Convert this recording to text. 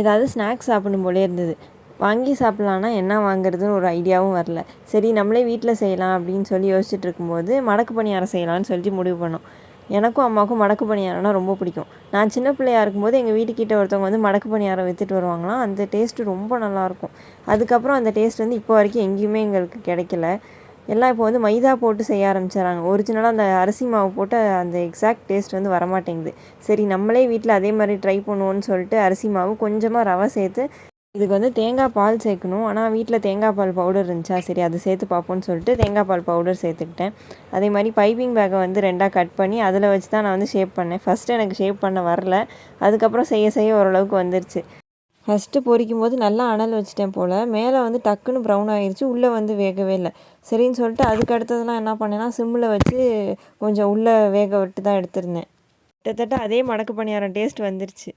ஏதாவது ஸ்நாக்ஸ் சாப்பிடும் போலே இருந்தது. வாங்கி சாப்பிட்லான்னா என்ன வாங்குறதுன்னு ஒரு ஐடியாவும் வரல. சரி நம்மளே வீட்டில் செய்யலாம் அப்படின்னு சொல்லி யோசிச்சுட்டு இருக்கும்போது மடக்கு பணியாரம் செய்யலாம்னு சொல்லிட்டு முடிவு பண்ணோம். எனக்கும் அம்மாவுக்கும் மடக்கு பணியாரம்னா ரொம்ப பிடிக்கும். நான் சின்ன பிள்ளையா இருக்கும்போது எங்கள் வீட்டுக்கிட்ட ஒருத்தவங்க வந்து மடக்கு பணியாரம் விற்றுட்டு வருவாங்களாம். அந்த டேஸ்ட்டு ரொம்ப நல்லாயிருக்கும் அதுக்கப்புறம் அந்த டேஸ்ட் வந்து இப்போ வரைக்கும் எங்கேயுமே எங்களுக்கு கிடைக்கல. எல்லாம் இப்போ வந்து மைதா போட்டு செய்ய ஆரம்பிச்சிடறாங்க. ஒரிஜினலாக அந்த அரிசி மாவு போட்டு அந்த எக்ஸாக்ட் டேஸ்ட் வந்து வரமாட்டேங்குது. சரி நம்மளே வீட்டில் அதே மாதிரி ட்ரை பண்ணுவோன்னு சொல்லிட்டு அரிசி மாவு கொஞ்சமாக ரவை சேர்த்து இதுக்கு வந்து தேங்காய் பால் சேர்க்கணும். ஆனால் வீட்டில் தேங்காய் பால் பவுடர் இருந்துச்சா? சரி அது சேர்த்து பார்ப்போம்னு சொல்லிட்டு தேங்காய் பால் பவுடர் சேர்த்துக்கிட்டேன். அதே மாதிரி பைப்பிங் பேக்கை வந்து ரெண்டாக கட் பண்ணி அதில் வச்சு தான் நான் வந்து ஷேப் பண்ணேன். ஃபஸ்ட்டு எனக்கு ஷேப் பண்ண வரல. அதுக்கப்புறம் செய்ய செய்ய ஓரளவுக்கு வந்துருச்சு. ஃபஸ்ட்டு பொரிக்கும் போது நல்லா அனல் வச்சிட்டேன் போல். மேலே வந்து டக்குன்னு ப்ரௌன் ஆகிருச்சு உள்ளே வந்து வேகவே இல்லை. சரின்னு சொல்லிட்டு அதுக்கு அடுத்ததெல்லாம் என்ன பண்ணேன்னா சிம்மில் வச்சு கொஞ்சம் உள்ளே வேக விட்டு தான் எடுத்திருந்தேன். கிட்டத்தட்ட அதே மடக்கு பணியாரம் டேஸ்ட் வந்துருச்சு.